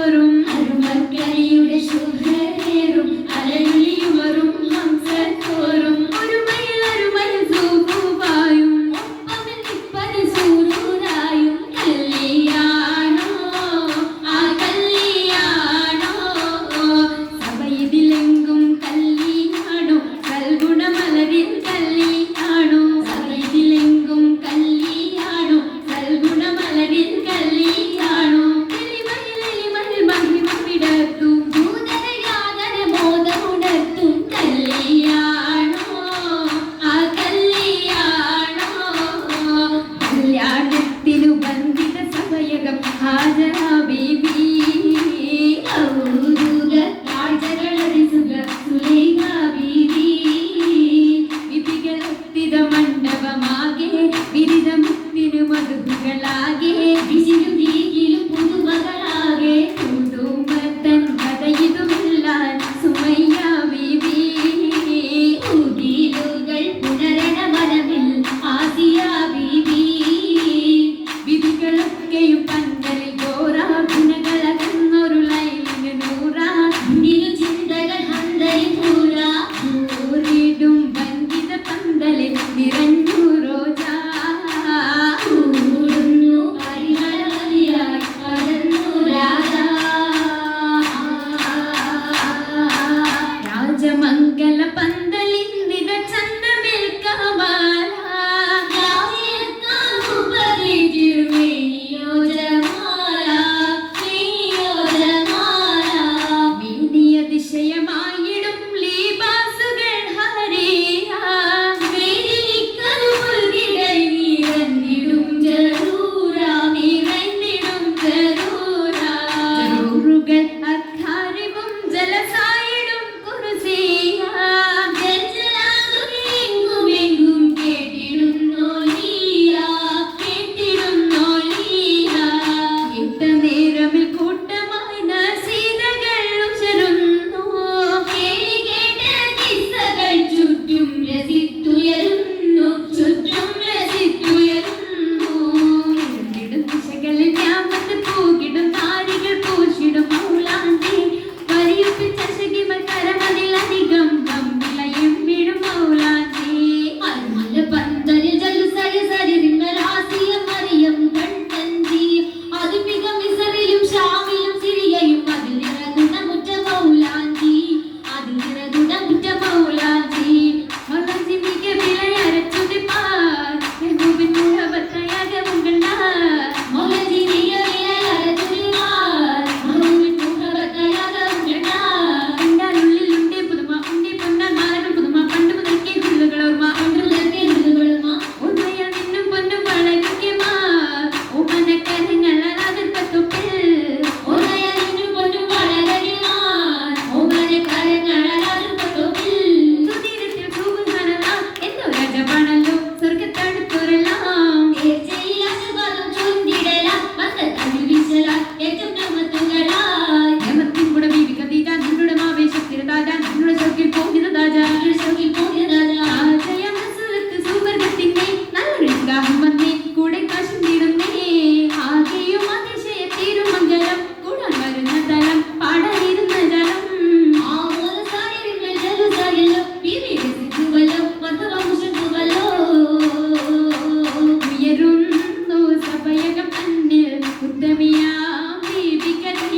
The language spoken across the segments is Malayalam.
por um ช้าง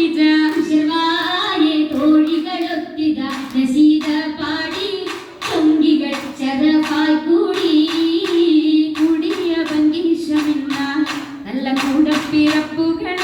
പാടിത ശിവായ തോഴികളൊത്തിത നസീത പാടി തൊങ്കികൾ ചെറപ്പാൽ കൂടി. കുടിയ നല്ല കൂടപ്പിറപ്പുകൾ